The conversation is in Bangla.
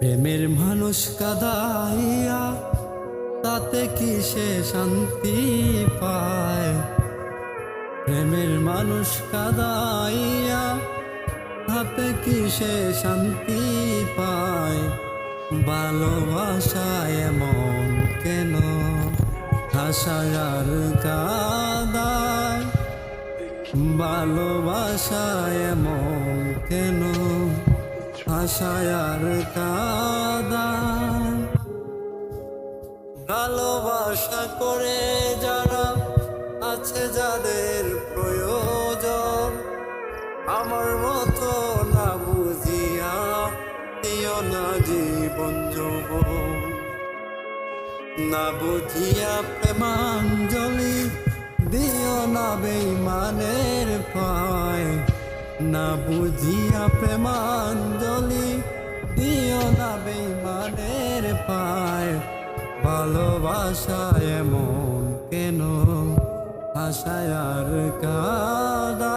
প্রেমের মানুষ কাদাইয়া, তাতে কি সে শান্তি পায়? প্রেমের মানুষ কাদাইয়া, তাতে কি সে শান্তি পায়? ভালোবাসায় এমন কেন? হাসায় আর কাদায়, ভালোবাসায় এমন কেন? আশায় আর ভালোবাসা করে যারা আছে যাদের প্রয়োজন, আমার মতো না বুঝিয়া দিও না জীবন যৌবন। না বুঝিয়া প্রেমাঞ্জলি দিও না বেইমানের পায় না বুঝিয়া প্রেমাঞ্জলি দিও না বেইমানের পায়। ভালোবাসা এমন কেন? আশায় আর কাদা